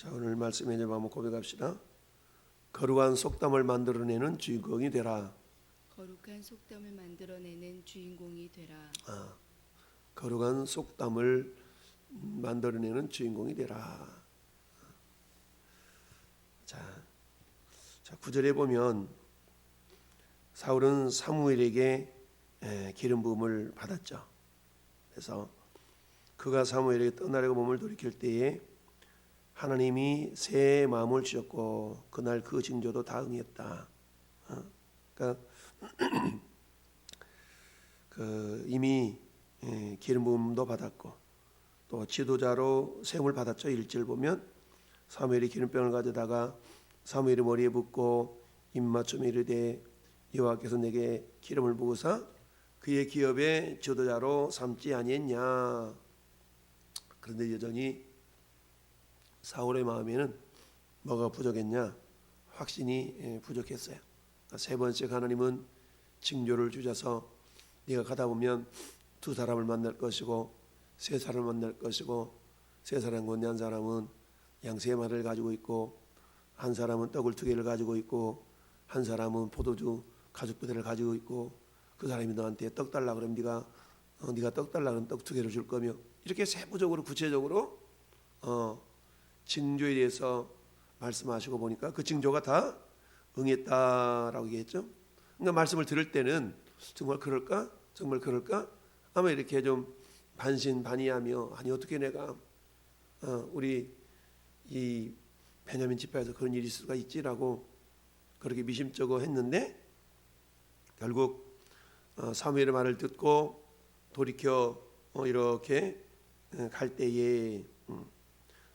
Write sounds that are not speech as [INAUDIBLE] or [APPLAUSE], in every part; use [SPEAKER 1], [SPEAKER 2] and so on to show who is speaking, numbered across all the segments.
[SPEAKER 1] 자 오늘 말씀에 이제 한번 고백합시다. 거룩한 속담을 만들어내는 주인공이 되라.
[SPEAKER 2] 거룩한 속담을 만들어내는 주인공이 되라.
[SPEAKER 1] 아, 거룩한 속담을 만들어내는 주인공이 되라. 자, 자 9절에 보면 사울은 사무엘에게 에, 기름 부음을 받았죠. 그래서 그가 사무엘에게 떠나려고 몸을 돌이킬 때에 하나님이 새 마음을 주셨고 그날 그 징조도 다 응했다. 어, 그러니까 [CLEARS THROAT] 그 이미 예, 기름 부음도 받았고 또 지도자로 세움을 받았죠. 일절 보면 사무엘이 기름병을 가져다가 사무엘의 머리에 붓고 입맞춤에 이르되 여호와께서 내게 기름을 부으사 그의 기업의 지도자로 삼지 아니했냐. 그런데 여전히 사울의 마음에는 뭐가 부족했냐? 확신이 예, 부족했어요. 그러니까 세 번째 하나님은 징조를 주셔서 네가 가다 보면 두 사람을 만날 것이고 세 사람을 만날 것이고 세 사람 건데 한 사람은 양세 마리를 가지고 있고 한 사람은 떡을 두 개를 가지고 있고 한 사람은 포도주 가죽 부대를 가지고 있고 그 사람이 너한테 떡 달라 그러면 네가 어, 네가 떡 달라 그러면 떡 두 개를 줄 거며 이렇게 세부적으로 구체적으로 어, 징조에 대해서 말씀하시고 보니까 그 징조가 다 응했다라고 얘기했죠. 그러니까 말씀을 들을 때는 정말 그럴까? 정말 그럴까? 아마 이렇게 좀 반신반의하며 아니 어떻게 내가 어, 우리 이 베냐민 집회에서 그런 일이 있을 수가 있지라고 그렇게 미심쩍어 했는데 결국 어, 사무엘의 말을 듣고 돌이켜 어, 이렇게 어, 갈 때에 음,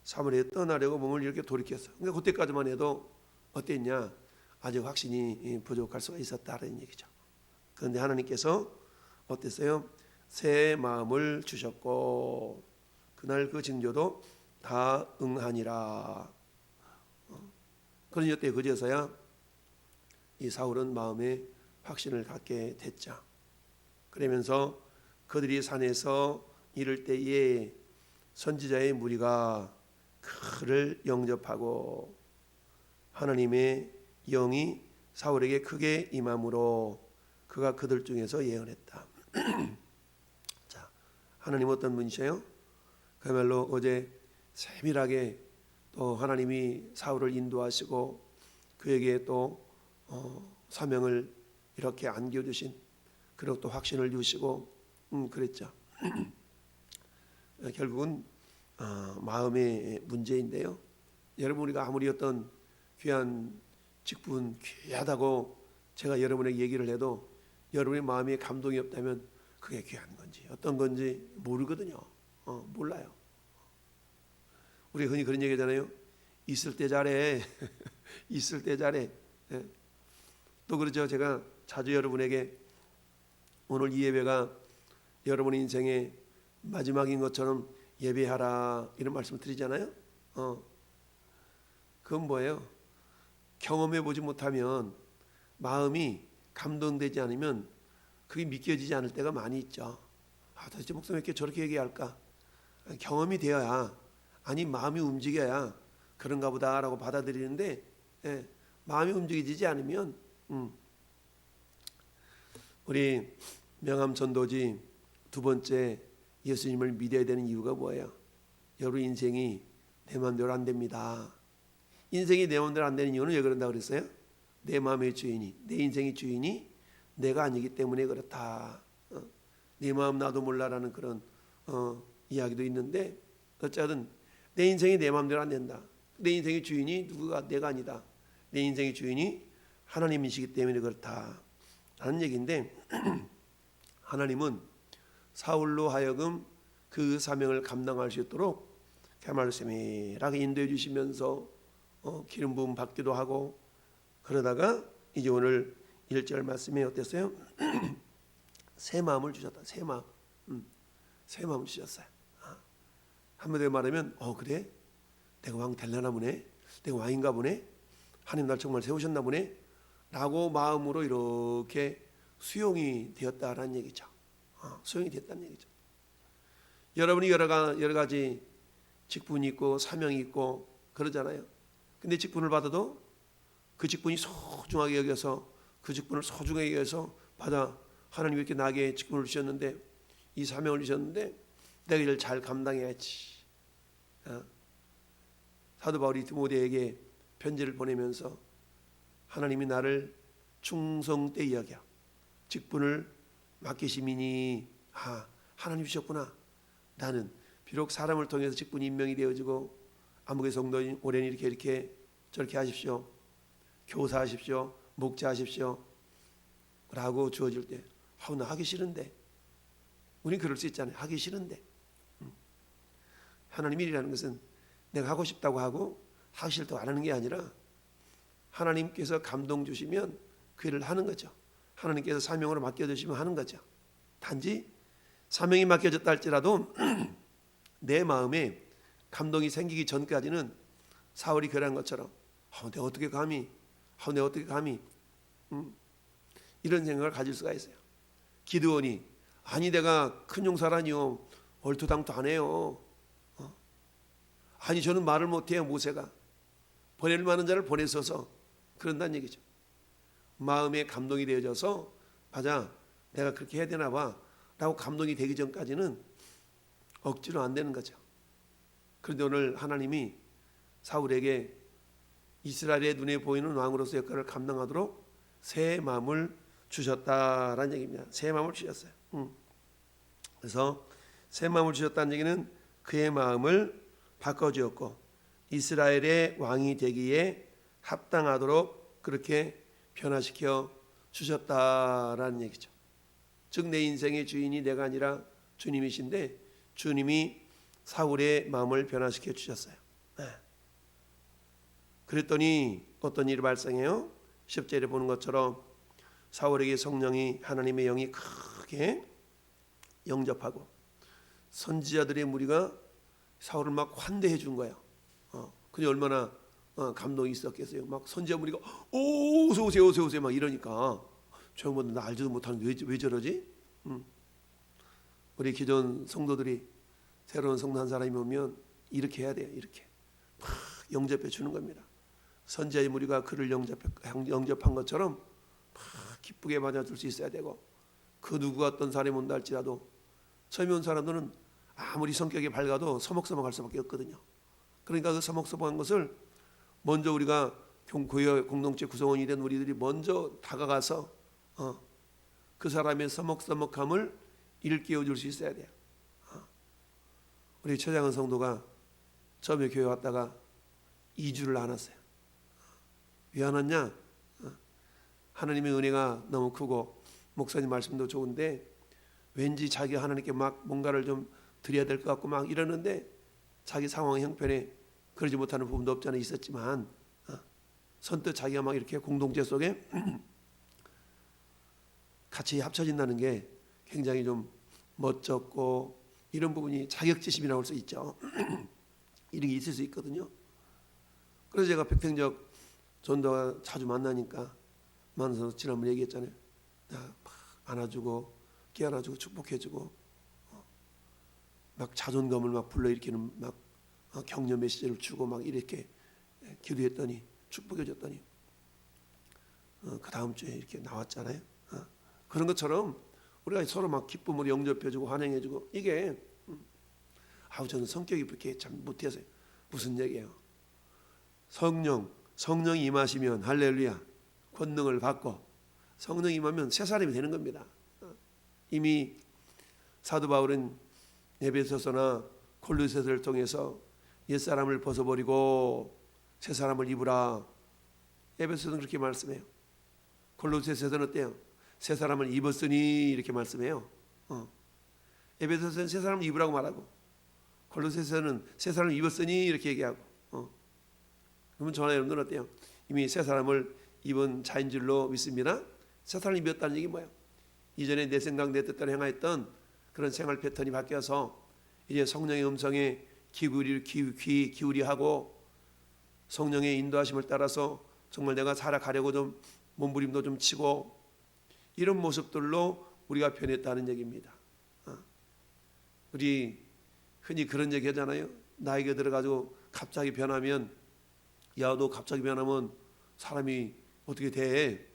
[SPEAKER 1] 사무엘에 떠나려고 몸을 이렇게 돌이켰어. 그러니까 그때까지만 해도 어땠냐? 아직 확신이 부족할 수가 있었다는 얘기죠. 그런데 하나님께서 어땠어요? 새 마음을 주셨고 그날 그 징조도 다 응하니라. 어, 그런 이때 그제서야 이 사울은 마음에 확신을 갖게 됐죠. 그러면서 그들이 산에서 이를 때에 선지자의 무리가 그를 영접하고 하나님의 영이 사울에게 크게 임함으로 그가 그들 중에서 예언했다. [CLEARS THROAT] 자, 하나님 어떤 분이세요? 그야말로 어제 세밀하게 또 하나님이 사울을 인도하시고 그에게 또 어, 사명을 이렇게 안겨주신 그리고 또 확신을 주시고 음, 그랬죠. [CLEARS THROAT] 결국은 어, 마음의 문제인데요. 여러분 우리가 아무리 어떤 귀한 직분 귀하다고 제가 여러분에게 얘기를 해도 여러분의 마음에 감동이 없다면 그게 귀한 건지 어떤 건지 모르거든요. 어, 몰라요. 우리 흔히 그런 얘기잖아요. 있을 때 잘해. [LAUGHS] 있을 때 잘해. 예. 또 그러죠. 제가 자주 여러분에게 오늘 이 예배가 여러분 인생의 마지막인 것처럼 예배하라 이런 말씀 드리잖아요. 어. 그건 뭐예요? 경험해 보지 못하면 마음이 감동되지 않으면 그게 믿겨지지 않을 때가 많이 있죠. 아, 도대체 목사님 왜 이렇게 저렇게 얘기할까? 경험이 되어야 아니 마음이 움직여야 그런가 보다라고 받아들이는데 예, 마음이 움직이지 않으면 음. 우리 명함 전도지 두 번째 예수님을 믿어야 되는 이유가 뭐예요? 여러분 인생이 내 마음대로 안 됩니다. 인생이 내 마음대로 안 되는 이유는 왜 그런다 그랬어요? 내 마음의 주인이 내 인생의 주인이 내가 아니기 때문에 그렇다. 어, 내 마음 나도 몰라라는 그런 어, 이야기도 있는데 어쨌든 내 인생이 내 마음대로 안 된다. 내 인생의 주인이 누구가 내가 아니다. 내 인생의 주인이 하나님이시기 때문에 그렇다. 하는 얘기인데 [CLEARS THROAT] 하나님은 사울로 하여금 그 사명을 감당할 수 있도록 개말세밀하게 인도해 주시면서 어, 기름 부음 받기도 하고 그러다가 이제 오늘 1절 말씀에 어땠어요? [CLEARS THROAT] 새 마음을 주셨다. 새 마음. 음, 새 마음을 주셨어요. 아, 한마디로 말하면 어 그래? 내가 왕 될라나 보네. 내가 왕인가 보네. 하나님 날 정말 세우셨나 보네. 라고 마음으로 이렇게 수용이 되었다라는 얘기죠. 어, 수용이 됐다는 얘기죠. 여러분이 여러, 가, 여러 가지 직분이 있고 사명이 있고 그러잖아요. 근데 직분을 받아도 그 직분이 소중하게 여겨서 그 직분을 소중하게 여겨서 받아 하나님이 이렇게 나게 직분을 주셨는데 이 사명을 주셨는데 내가 이를 잘 감당해야지. 어? 사도 바울이 디모데에게 편지를 보내면서 하나님이 나를 충성되 여겨 직분을 맡기심이니 아 하나님 주셨구나. 나는 비록 사람을 통해서 직분이 임명이 되어지고 아무개 성도인 올해는 이렇게 이렇게 저렇게 하십시오. 교사하십시오. 목자하십시오. 라고 주어질 때 아우 나 하기 싫은데 우린 그럴 수 있잖아요. 하기 싫은데 음. 하나님 일이라는 것은 내가 하고 싶다고 하고 하기 싫다고 안 하는 게 아니라 하나님께서 감동 주시면 그 일을 하는 거죠. 하나님께서 사명으로 맡겨주시면 하는 거죠. 단지 사명이 맡겨졌다 할지라도 [CLEARS THROAT] 내 마음에 감동이 생기기 전까지는 사울이 그런 것처럼 아, 내가 어떻게 감히 아, 내가 어떻게 감히 음, 이런 생각을 가질 수가 있어요. 기드원이 아니 내가 큰 용사라니요 얼토당토 안 해요. 어? 아니 저는 말을 못해요 모세가 보낼 만한 자를 보내서서 그런다는 얘기죠. 마음에 감동이 되어져서 맞아 내가 그렇게 해야 되나 봐라고 감동이 되기 전까지는 억지로 안 되는 거죠. 그런데 오늘 하나님이 사울에게 이스라엘의 눈에 보이는 왕으로서 역할을 감당하도록 새 마음을 주셨다라는 얘기입니다. 새 마음을 주셨어요. 음. 그래서 새 마음을 주셨다는 얘기는 그의 마음을 바꿔 주었고 이스라엘의 왕이 되기에 합당하도록 그렇게 변화시켜 주셨다라는 얘기죠. 즉 내 인생의 주인이 내가 아니라 주님이신데 주님이 사울의 마음을 변화시켜 주셨어요. 네. 그랬더니 어떤 일이 발생해요? 10절에 보는 것처럼 사울에게 성령이 하나님의 영이 크게 영접하고 선지자들의 무리가 사울을 막 환대해 준 거예요. 어, 그게 얼마나 어, 감동이 있었겠어요. 막 선지자 무리가 오 어서 오세요 어서 오세요 막 이러니까 저 양반들 나 알지도 못하는 왜, 왜 저러지? 음. 우리 기존 성도들이 새로운 성도 한 사람이 오면 이렇게 해야 돼요. 이렇게 막 영접해 주는 겁니다. 선지자의 무리가 그를 영접, 영접한 것처럼 막 기쁘게 맞아줄 수 있어야 되고 그 누구가 어떤 사람이 온다 할지라도 처음에 온 사람들은 아무리 성격이 밝아도 서먹서먹할 수밖에 없거든요. 그러니까 그 서먹서먹한 것을 먼저 우리가 교회 공동체 구성원이 된 우리들이 먼저 다가가서 어, 그 사람의 서먹서먹함을 일깨워 줄 수 있어야 돼요. 어. 우리 최장은 성도가 처음에 교회 왔다가 2주를 안 왔어요. 왜 안 왔냐? 어. 하나님의 은혜가 너무 크고 목사님 말씀도 좋은데 왠지 자기 하나님께 막 뭔가를 좀 드려야 될 것 같고 막 이러는데 자기 상황 형편에 그러지 못하는 부분도 없지 않아 있었지만 어, 선뜻 자기가 막 이렇게 공동체 속에 [CLEARS THROAT] 같이 합쳐진다는 게 굉장히 좀 멋졌고 이런 부분이 자격지심이라고 할 수 있죠. [CLEARS THROAT] 이런 게 있을 수 있거든요. 그래서 제가 백탱적 전도가 자주 만나니까 만나서 지난번 얘기했잖아요. 막 안아주고 깨안아주고 축복해주고 어, 막 자존감을 막 불러일으키는 막 어, 격려 메시지를 주고 막 이렇게 기도했더니 축복해줬더니 어, 그 다음 주에 이렇게 나왔잖아요. 어, 그런 것처럼 우리가 서로 막 기쁨으로 영접해주고 환영해주고 이게 음, 아우 저는 성격이 그렇게 참 못해서요. 무슨 얘기예요? 성령 성령이 임하시면 할렐루야 권능을 받고 성령 임하면 새 사람이 되는 겁니다. 어, 이미 사도 바울은 에베소서나 콜로새서를 통해서 옛 사람을 벗어버리고 새 사람을 입으라. 에베소서는 그렇게 말씀해요. 콜로새서는 어때요? 새 사람을 입었으니 이렇게 말씀해요. 어. 에베소서는 새 사람을 입으라고 말하고 콜로새서는 새 사람을 입었으니 이렇게 얘기하고. 어. 그러면 저나 여러분들은 어때요? 이미 새 사람을 입은 자인 줄로 믿습니다. 새 사람을 입었다는 얘기 뭐예요? 이전에 내 생각 내 뜻대로 행하였던 그런 생활 패턴이 바뀌어서 이제 성령의 음성에 기울이 귀 기울이 하고 성령의 인도하심을 따라서 정말 내가 살아가려고 좀 몸부림도 좀 치고 이런 모습들로 우리가 변했다는 얘기입니다. 어. 우리 흔히 그런 얘기 하잖아요. 나이가 들어가지고 갑자기 변하면 야 너 갑자기 변하면 사람이 어떻게 돼?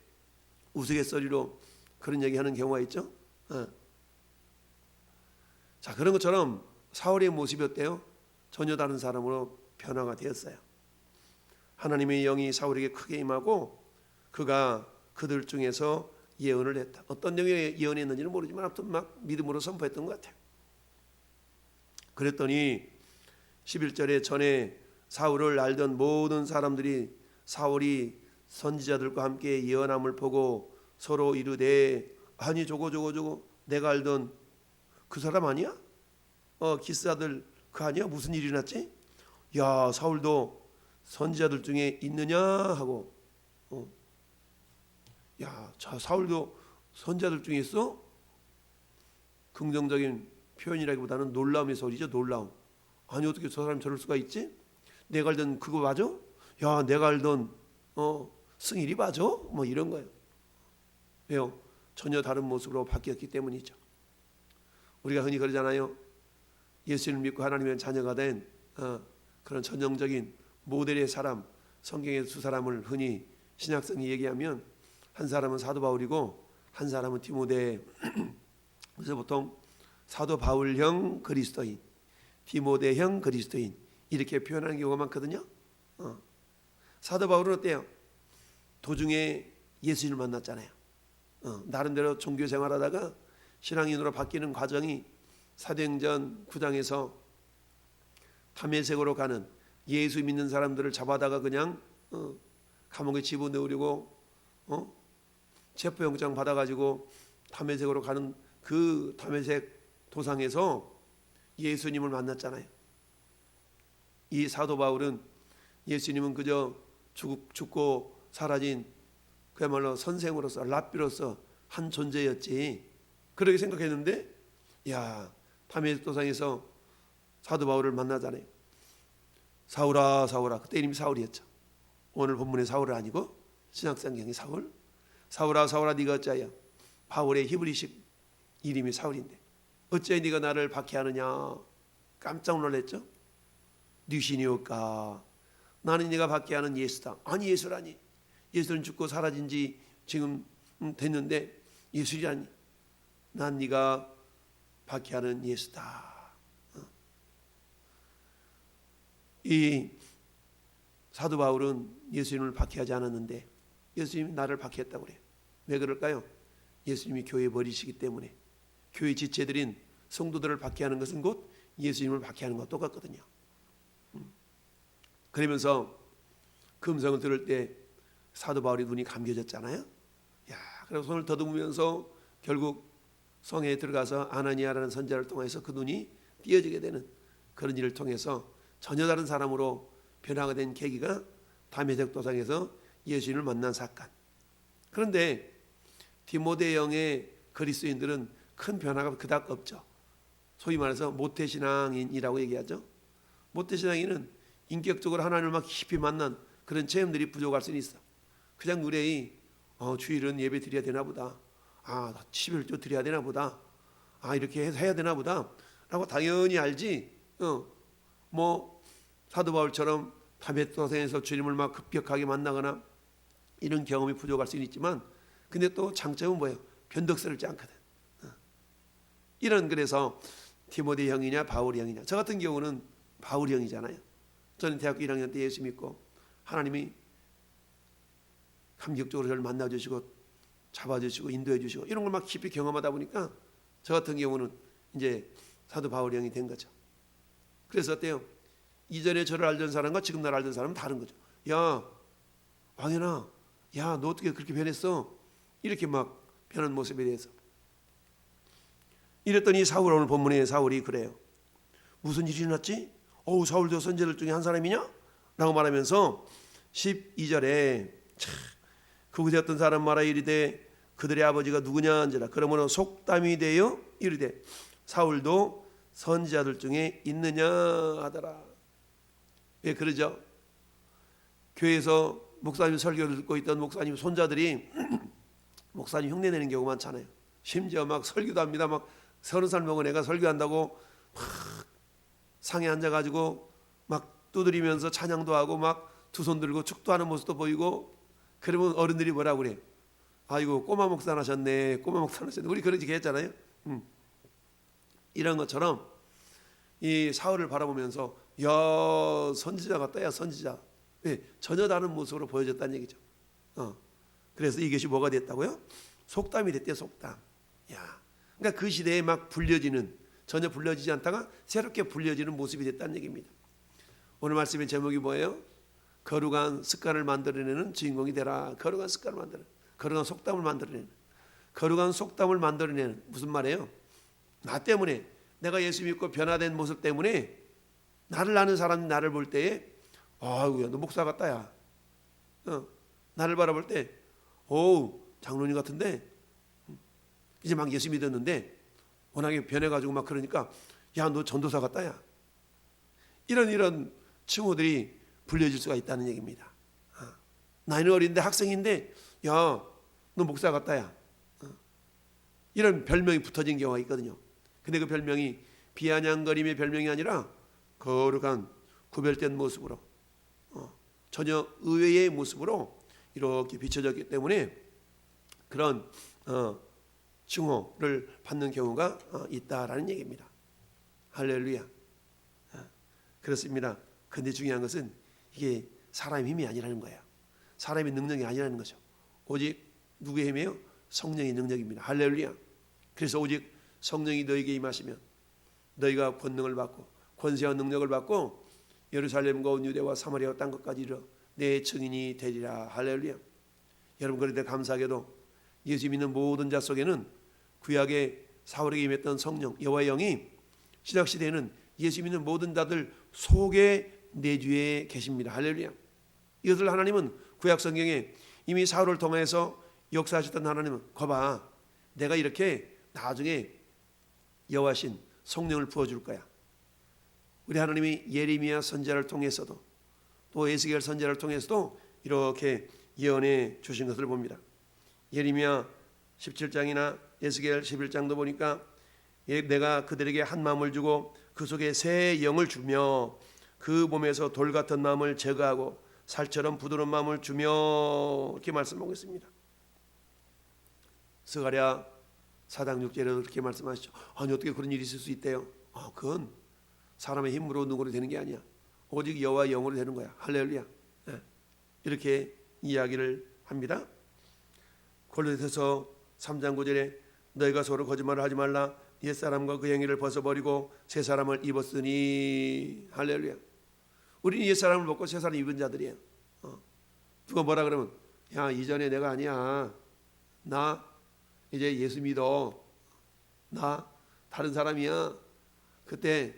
[SPEAKER 1] 우스갯소리로 그런 얘기하는 경우가 있죠. 어. 자 그런 것처럼 사울의 모습이 어때요? 전혀 다른 사람으로 변화가 되었어요. 하나님의 영이 사울에게 크게 임하고 그가 그들 중에서 예언을 했다. 어떤 영의 예언했는지는 모르지만 아무튼 막 믿음으로 선포했던 것 같아요. 그랬더니 11절에 전에 사울을 알던 모든 사람들이 사울이 선지자들과 함께 예언함을 보고 서로 이르되 아니 저거 저거 저거 내가 알던 그 사람 아니야? 어 기스아들 그 아니야? 무슨 일이 났지? 야 사울도 선지자들 중에 있느냐 하고 어. 야저 사울도 선지자들 중에 있어? 긍정적인 표현이라기보다는 놀라움의 소리죠 놀라움 아니 어떻게 저 사람 저럴 수가 있지? 내가 알던 그거 맞아? 야 내가 알던 어 승일이 맞아? 뭐 이런 거예요 왜요? 전혀 다른 모습으로 바뀌었기 때문이죠 우리가 흔히 그러잖아요 예수를 믿고 하나님의 자녀가 된 어, 그런 전형적인 모델의 사람 성경의 두 사람을 흔히 신약성이 얘기하면 한 사람은 사도 바울이고 한 사람은 디모데 [CLEARS THROAT] 그래서 보통 사도 바울형 그리스도인 디모데형 그리스도인 이렇게 표현하는 경우가 많거든요 어. 사도 바울은 어때요? 도중에 예수님을 만났잖아요 어, 나름대로 종교 생활하다가 신앙인으로 바뀌는 과정이 사도행전 9장에서 탐해색으로 가는 예수 믿는 사람들을 잡아다가 그냥 어, 감옥에 집어넣으려고 어? 체포영장 받아가지고 탐해색으로 가는 그 탐해색 도상에서 예수님을 만났잖아요. 이 사도 바울은 예수님은 그저 죽, 죽고 사라진 그야말로 선생으로서 랍비로서 한 존재였지 그렇게 생각했는데 야 탐해색 도상에서 사도 바울을 만나잖아요. 사울아 사울아 그때 이름이 사울이었죠. 오늘 본문의 사울은 아니고 신약성경의 사울. 사울아 사울아 네가 어찌하여 바울의 히브리식 이름이 사울인데 어찌하여 네가 나를 박해하느냐 깜짝 놀랐죠. 뉴신이올까 나는 네가 박해하는 예수다. 아니 예수라니 예수는 죽고 사라진 지 지금 음, 됐는데 예수라니 난 네가 박해하는 예수다. 이 사도 바울은 예수님을 박해하지 않았는데 예수님이 나를 박해했다고 그래요. 왜 그럴까요? 예수님이 교회 버리시기 때문에 교회 지체들인 성도들을 박해하는 것은 곧 예수님을 박해하는 것과 똑같거든요. 음. 그러면서 그 음성을 들을 때 사도 바울이 눈이 감겨졌잖아요. 야, 그래서 손을 더듬으면서 결국 성에 들어가서 아나니아라는 선자를 통해서 그 눈이 띄어지게 되는 그런 일을 통해서 전혀 다른 사람으로 변화가 된 계기가 담에색 도상에서 예수님을 만난 사건. 그런데 디모데형의 그리스도인들은 큰 변화가 그닥 없죠. 소위 말해서 모태신앙인이라고 얘기하죠. 모태신앙인은 인격적으로 하나님을 막 깊이 만난 그런 체험들이 부족할 수는 있어. 그냥 의뢰이 어, 주일은 예배 드려야 되나 보다. 아, 11조 드려야 되나 보다. 아, 이렇게 해서 해야 되나 보다. 라고 당연히 알지. 어, 뭐 사도 바울처럼 담의 도생에서 주님을 막 급격하게 만나거나 이런 경험이 부족할 수는 있지만 근데 또 장점은 뭐예요? 변덕스럽지 않거든. 어. 이런 그래서 디모데 형이냐 바울 형이냐 저 같은 경우는 바울 형이잖아요. 저는 대학교 1학년 때 예수 믿고 하나님이 감격적으로 저를 만나 주시고 잡아주시고 인도해 주시고 이런 걸 막 깊이 경험하다 보니까 저 같은 경우는 이제 사도 바울 형이 된 거죠. 그래서 어때요? 이전에 저를 알던 사람과 지금 나를 알던 사람은 다른 거죠. 야, 왕현아, 야, 너 어떻게 그렇게 변했어? 이렇게 막 변한 모습에 대해서. 이랬더니 사울 오늘 본문에 사울이 그래요. 무슨 일이 났지? 어우, 사울도 선제들 중에 한 사람이냐? 라고 말하면서 12절에 그곳에 어떤 사람 말하 이르되 그들의 아버지가 누구냐 한지라 그러므로 속담이 되어 이르되 사울도 선지자들 중에 있느냐 하더라. 왜 그러죠? 교회에서 목사님 설교를 듣고 있던 목사님 손자들이 [CLEARS THROAT] 목사님 흉내 내는 경우 많잖아요. 심지어 막 설교도 합니다. 막 서른 살 먹은 애가 설교한다고 막 상에 앉아가지고 막 두드리면서 찬양도 하고 막 두 손 들고 축도하는 모습도 보이고 그러면 어른들이 뭐라 그래? 아이고 꼬마 목사 나셨네. 꼬마 목사 나셨네. 우리 그런 얘기 했잖아요. 음. 이런 것처럼 이 사울을 바라보면서 야 선지자 같다 야 선지자. 왜 전혀 다른 모습으로 보여졌다는 얘기죠. 어. 그래서 이것이 뭐가 됐다고요? 속담이 됐대 속담. 야, 그러니까 그 시대에 막 불려지는 전혀 불려지지 않다가 새롭게 불려지는 모습이 됐다는 얘기입니다. 오늘 말씀의 제목이 뭐예요? 거룩한 습관을 만들어내는 주인공이 되라. 거룩한 습관을 만들어. 거룩한 속담을 만들어내는. 거룩한 속담을 만들어내는 무슨 말이에요? 나 때문에 내가 예수 믿고 변화된 모습 때문에 나를 아는 사람이 나를 볼 때에 아이고야 너 목사 같다야. 어, 나를 바라볼 때 어우 장로님 같은데 이제 막 예수 믿었는데 워낙에 변해가지고 막 그러니까 야 너 전도사 같다야. 이런 이런 칭호들이 불려질 수가 있다는 얘기입니다. 어, 나이는 어린데 학생인데 야 너 목사 같다야. 어, 이런 별명이 붙어진 경우가 있거든요. 근데 그 별명이 비아냥거림의 별명이 아니라 거룩한 구별된 모습으로 어, 전혀 의외의 모습으로 이렇게 비춰졌기 때문에 그런 어, 칭호를 받는 경우가 어, 있다라는 얘기입니다. 할렐루야. 어, 그렇습니다. 근데 중요한 것은 이게 사람의 힘이 아니라는 거예요. 사람의 능력이 아니라는 거죠. 오직 누구의 힘이에요? 성령의 능력입니다. 할렐루야. 그래서 오직 성령이 너에게 임하시면 너희가 권능을 받고 권세와 능력을 받고 예루살렘과 온 유대와 사마리아와 땅 끝까지 이르러 내 증인이 되리라. 할렐루야. 여러분 그런데 감사하게도 예수 믿는 모든 자 속에는 구약의 사울에게 임했던 성령 여호와의 영이 신약 시대에는 예수 믿는 모든 자들 속에 내주에 계십니다. 할렐루야. 이것을 하나님은 구약 성경에 이미 사울을 통해서 역사하셨던 하나님은 거봐 내가 이렇게 나중에 여호와신 성령을 부어줄 거야. 우리 하나님이 예레미야 선지자를 통해서도 또 에스겔 선지자를 통해서도 이렇게 예언해 주신 것을 봅니다. 예레미야 17장이나 에스겔 11장도 보니까 예, 내가 그들에게 한 마음을 주고 그 속에 새 영을 주며 그 몸에서 돌 같은 마음을 제거하고 살처럼 부드러운 마음을 주며 이렇게 말씀하고 있습니다. 스가랴 사장 6절에도 그렇게 말씀하시죠. 아니 어떻게 그런 일이 있을 수 있대요? 아, 그건 사람의 힘으로 누구로 되는 게 아니야. 오직 여호와 영으로 되는 거야. 할렐루야. 예. 이렇게 이야기를 합니다. 골로새서 3장 9절에 너희가 서로 거짓말을 하지 말라. 옛 사람과 그 행위를 벗어버리고 새 사람을 입었으니 할렐루야. 우리는 옛 사람을 벗고 새 사람 입은 자들이에요. 어. 누가 뭐라 그러면 야 이전에 내가 아니야. 나 이제 예수 믿어. 나 다른 사람이야. 그때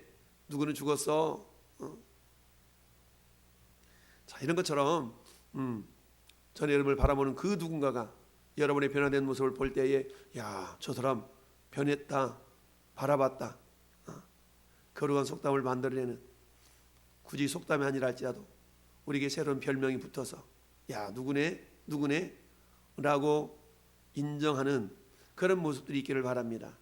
[SPEAKER 1] 누구는 죽었어. 어. 자 이런 것처럼 음, 전 여러분을 바라보는 그 누군가가 여러분의 변화된 모습을 볼 때에 야 저 사람 변했다 바라봤다 어. 거룩한 속담을 만들어내는 굳이 속담이 아니라 할지라도 우리에게 새로운 별명이 붙어서 야 누구네? 누구네? 라고 인정하는 그런 모습들이 있기를 바랍니다.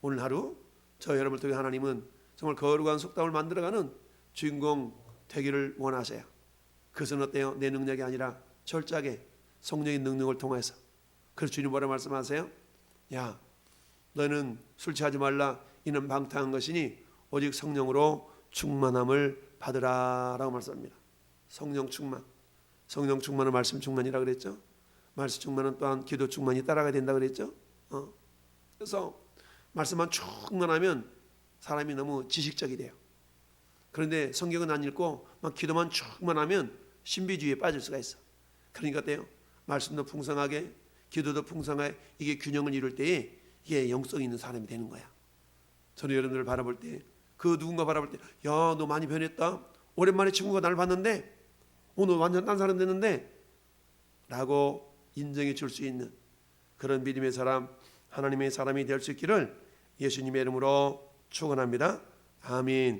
[SPEAKER 1] 오늘 하루 저 여러분을 통해 하나님은 정말 거룩한 속담을 만들어가는 주인공 되기를 원하세요. 그것은 어때요? 내 능력이 아니라 철저하게 성령의 능력을 통해서. 그래서 주님 뭐라 말씀하세요? 야 너는 술 취하지 말라. 이는 방탕한 것이니 오직 성령으로 충만함을 받으라라고 말씀합니다. 성령 충만. 성령 충만은 말씀 충만이라 그랬죠. 말씀 충만은 또한 기도 충만이 따라가야 된다 그랬죠. 어. 그래서 말씀만 충만하면 사람이 너무 지식적이 돼요. 그런데 성경은 안 읽고 막 기도만 충만하면 신비주의에 빠질 수가 있어. 그러니까 어때요? 말씀도 풍성하게 기도도 풍성하게 이게 균형을 이룰 때에 이게 영성 있는 사람이 되는 거야. 저는 여러분들을 바라볼 때 그 누군가 바라볼 때 야 너 많이 변했다. 오랜만에 친구가 나를 봤는데 오늘 완전 딴 사람 됐는데 라고 인정해 줄 수 있는 그런 믿음의 사람 하나님의 사람이 될 수 있기를 예수님의 이름으로 축원합니다. 아멘.